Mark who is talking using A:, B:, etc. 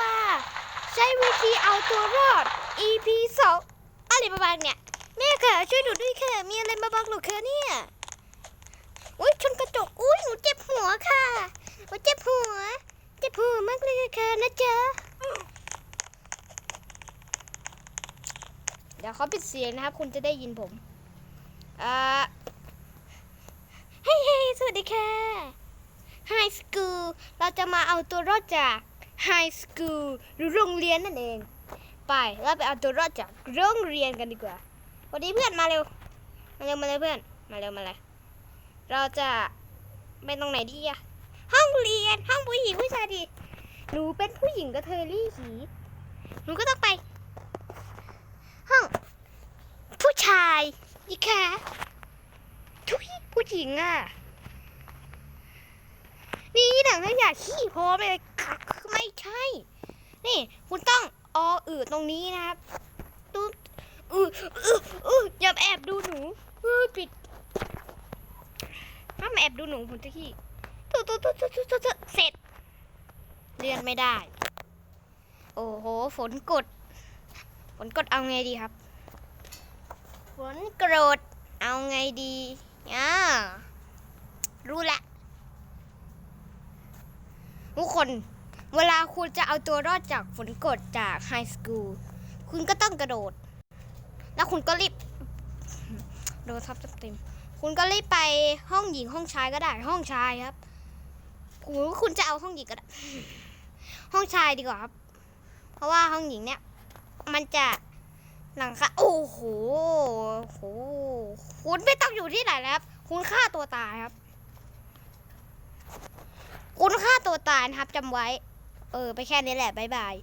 A: มา ใช้วิธีเอาตัวรอด EP 2อะไรประมาณเนี่ยแม่ค่ะช่วยหนูด้วยค่ะมีอะไรมาบังหนูคะเนี่ยอุ้ยชนกระจกอุ้ยหนูเจ็บหัวค่ะหนูเจ็บหัว เจ็บหัวมากเลยค่ะนะจ๊ะเดี๋ยวเขาปิดเสียงนะครับคุณจะได้ยินผมอ่าเฮ้ยสวัสดีค่ะ High School เราจะมาเอาตัวรอดจาก High School หรือโรงเรียนนั่นเอง ไปเราไปเอาตัวรอดจากโรงเรียนกันดีกว่าวันนี้เพื่อนมาเร็ว มาเร็วมาเร็วเพื่อน มาเร็วมาเลย เราจะไปตรงไหนดีอะห้องเรียนห้องผู้หญิงผู้ชายดี หนูเป็นผู้หญิงกระเทยรี่หีหนูก็ต้องไป ห้องผู้ชายอีกค่ะทุยผู้หญิงอะ นี่หนังอยากขี้โพสเลยค่ะไม่ใช่ นี่ คุณต้องอออืดต รงนี้นะครับตุ๊ดอืออืออืออย่าแอบดูหนูเออปิดห้ามแอบดูหนูผมจะขี้ตุ๊ดตุ๊ดตุ๊ดตุ๊ดตุ๊ดตุ๊เสร็จเรียนไม่ได้ โอ้โห ฝนกด ฝนกดเอาไงดีครับ ฝนกรธเอาไงดีอ่ารู้ละทุกคน เวลาคุณจะเอาตัวรอดจากฝนกดจากไฮสคูลคุณก็ต้องกระโดด แล้วคุณก็รีบโดนทับเต็มคุณก็รีบไปห้องหญิงห้องชายก็ได้ห้องชายครับคุณคุณจะเอาห้องหญิงก็ได้ ห้องชายดีกว่าครับ เพราะว่าห้องหญิงเนี่ย มันจะหลังคาโอ้โหโหคุณไม่ต้องอยู่ที่ไหนแล้วครับ คุณฆ่าตัวตายครับ คุณฆ่าตัวตายนะครับจำไว้ เออ ไปแค่นี้แหละ บ๊ายบาย